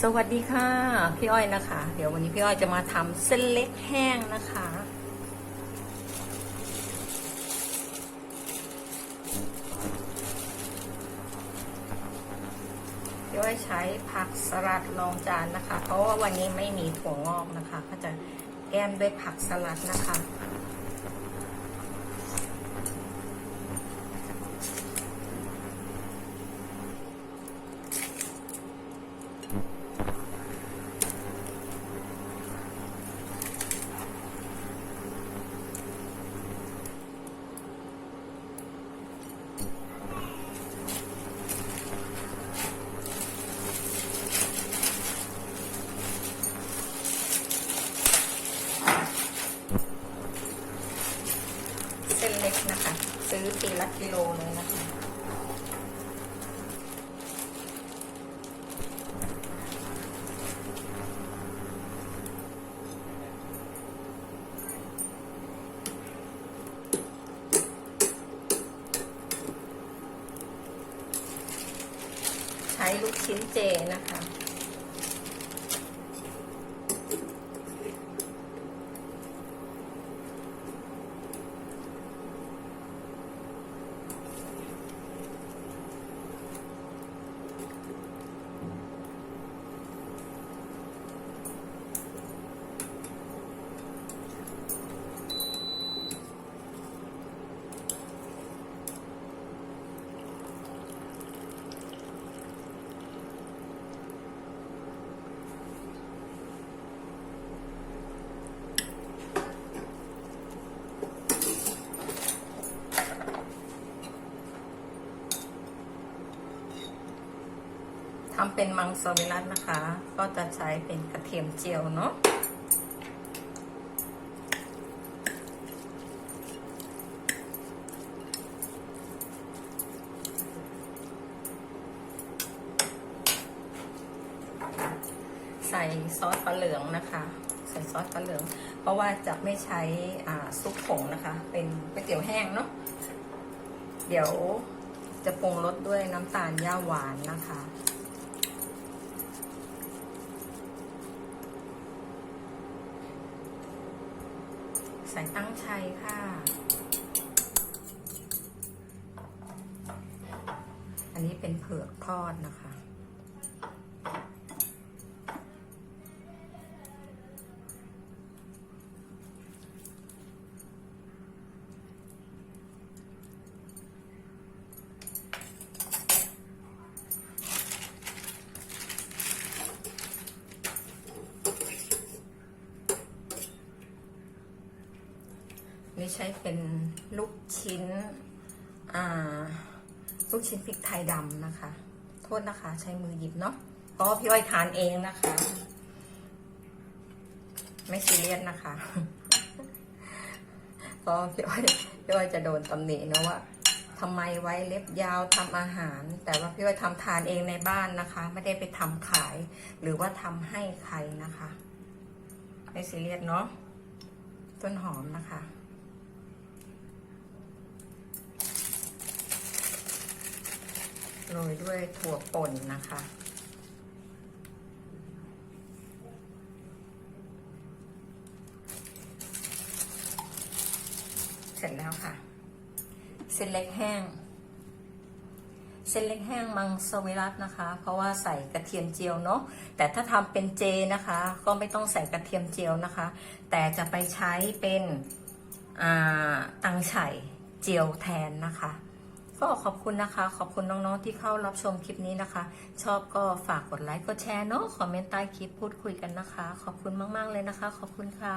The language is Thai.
สวัสดีค่ะ พี่อ้อยนะคะ เดี๋ยววันนี้พี่อ้อยจะมาทำเส้นเล็กแห้งนะคะ พี่อ้อยใช้ผักสลัดรองจานนะคะ เพราะว่าวันนี้ไม่มีถั่วงอกนะคะ ก็จะแก้มด้วยผักสลัดนะคะ เส้นเล็กนะคะ ซื้อที ละกิโลเลยนะคะใช้ลูกชิ้นเจนะคะ ทำเป็นมังสวิรัตนะคะ ก็จะใช้เป็นกระเทียมเจียวเนาะใส่ซอสปลาเหลืองนะคะ ใส่ซอสปลาเหลือง เพราะว่าจะไม่ใช้ซุปผงนะคะ เป็นก๋วยเตี๋ยวแห้งเนาะเดี๋ยวจะปรุงรสด้วยน้ำตาลย่าหวานนะคะ ใส่ตั้งชัยค่ะอันนี้เป็นเผือกทอดนะคะ นี่ใช้เป็นลูกชิ้นลูกชิ้นพริกไทยดำนะคะ โทษนะคะ ใช้มือหยิบเนาะเพราะพี่อ้อยทานเองนะคะ ไม่ซีเรียสนะคะเพราะพี่อ้อยพี่อ้อยจะโดนตำหนินะว่าทำไมไว้เล็บยาวทำอาหาร แต่ว่าพี่อ้อยทำทานเองในบ้านนะคะ ไม่ได้ไปทำขาย หรือว่าทำให้ใครนะคะ ไม่ซีเรียสเนาะต้นหอมนะคะ โรยด้วยถั่วป่นนะคะ เสร็จแล้วค่ะ เส้นเล็กแห้ง เส้นเล็กแห้งมังสวิรัตนะคะ เพราะว่าใส่กระเทียมเจียวเนาะ แต่ถ้าทำเป็นเจนะคะ ก็ไม่ต้องใส่กระเทียมเจียวนะคะ แต่จะไปใช้เป็นตังไฉเจียวแทนนะคะ ก็ขอบคุณนะคะ ขอบคุณน้องๆที่เข้ารับชมคลิปนี้นะคะ ชอบก็ฝากกดไลค์กดแชร์เนาะคอมเมนต์ใต้คลิปพูดคุยกันนะคะ ขอบคุณมากๆเลยนะคะ ขอบคุณค่ะ